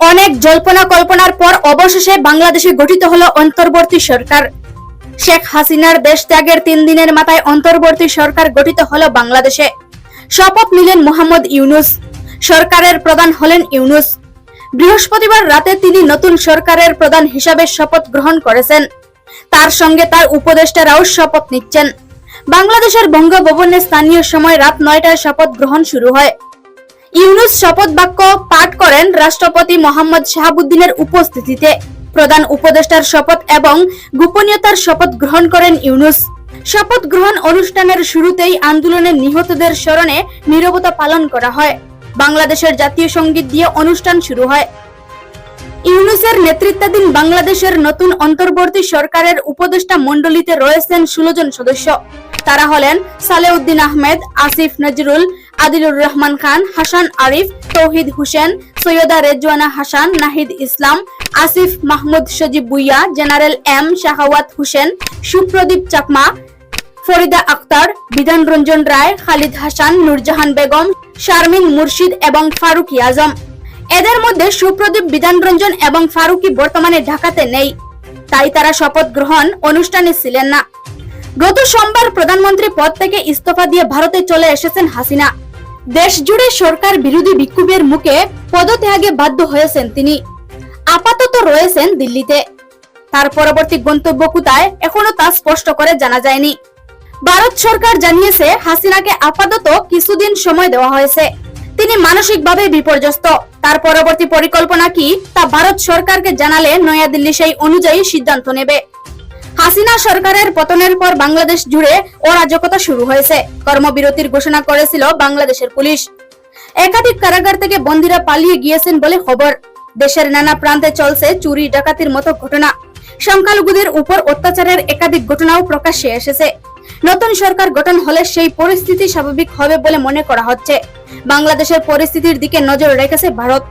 অনেক জল্পনা কল্পনার পর অবশেষে বাংলাদেশে গঠিত হলো অন্তর্বর্তী সরকার। শেখ হাসিনার দেশ ত্যাগের তিন দিনের মাথায় অন্তর্বর্তী সরকার গঠিত হলো বাংলাদেশে। শপথ নিলেন মোহাম্মদ ইউনুস। সরকারের প্রধান হলেন ইউনুস। বৃহস্পতিবার রাতে তিনি নতুন সরকারের প্রধান হিসাবে শপথ গ্রহণ করেছেন। তার সঙ্গে তার উপদেষ্টারাও শপথ নিচ্ছেন। বাংলাদেশের বঙ্গভবনে স্থানীয় সময় রাত নয়টায় শপথ গ্রহণ শুরু হয়। ইউনুস শপথ বাক্য পাঠ করেন রাষ্ট্রপতি মোহাম্মদ শাহাবুদ্দিনের উপস্থিতিতে। প্রধান উপদেষ্টার শপথ এবং গোপনীয়তার শপথ গ্রহণ করেন ইউনুস। শপথ গ্রহণ অনুষ্ঠানের শুরুতেই আন্দোলনে নিহতদের স্মরণে নীরবতা পালন করা হয়। বাংলাদেশের জাতীয় সংগীত দিয়ে অনুষ্ঠান শুরু হয়। ইউনুসের নেতৃত্বাধীন বাংলাদেশের নতুন অন্তর্বর্তী সরকারের উপদেষ্টা মণ্ডলীতে রয়েছেন ষোলো জন সদস্য। তারা হলেন সালেউদ্দিন আহমেদ, আসিফ নজরুল আদিলুর রহমান খান, হাসান আরিফ, তৌহিদ হোসেন, সৈয়দা রেজওয়ানা হাসান, নাহিদ ইসলাম, আসিফ মাহমুদ সজীব বুইয়া জেনারেল এম শাহাওয়াত হোসেন, সুপ্রদীপ চাকমা, ফরিদা আক্তার, বিধান রঞ্জন রায়, খালিদ হাসান, নূরজাহান বেগম, শারমিন মুর্শিদ এবং ফারুকি আজম। এদের মধ্যে সুপ্রদীপ, বিধান রঞ্জন এবং ফারুকি বর্তমানে ঢাকাতে নেই। তাই তারা শপথ গ্রহণ অনুষ্ঠানে ছিলেন না। গত সোমবার প্রধানমন্ত্রী পদ থেকে ইস্তফা দিয়ে ভারতে চলে এসেছেন হাসিনা। দেশ জুড়ে সরকার বিরোধী বিক্ষোভের মুখে পদত্যাগে বাধ্য হয়েছেন তিনি। আপাতত রয়েছেন দিল্লিতে। তার পরবর্তী গন্তব্য কোথায় এখনও তা স্পষ্ট করে জানা যায়নি। ভারত সরকার জানিয়েছে, হাসিনাকে আপাতত কিছুদিন সময় দেওয়া হয়েছে। তিনি মানসিকভাবে বিপর্যস্ত। তার পরবর্তী পরিকল্পনা কি তা ভারত সরকারকে জানালে নয়াদিল্লি সেই অনুযায়ী সিদ্ধান্ত নেবে। হাসিনা সরকারের পতনের পর বাংলাদেশ জুড়ে অরাজকতা শুরু হয়েছে। কর্মবিরতির ঘোষণা করেছিল বাংলাদেশের পুলিশ। একাধিক কারাগার থেকে বন্দীরা পালিয়ে গিয়েছেন বলে খবর। দেশের নানা প্রান্তে চলছে চুরি ডাকাতির মতো ঘটনা। সংখ্যালঘুদের উপর অত্যাচারের একাধিক ঘটনাও প্রকাশ্যে এসেছে। নতুন সরকার গঠন হলে সেই পরিস্থিতি স্বাভাবিক হবে বলে মনে করা হচ্ছে। বাংলাদেশের পরিস্থিতির দিকে নজর রেখেছে ভারত।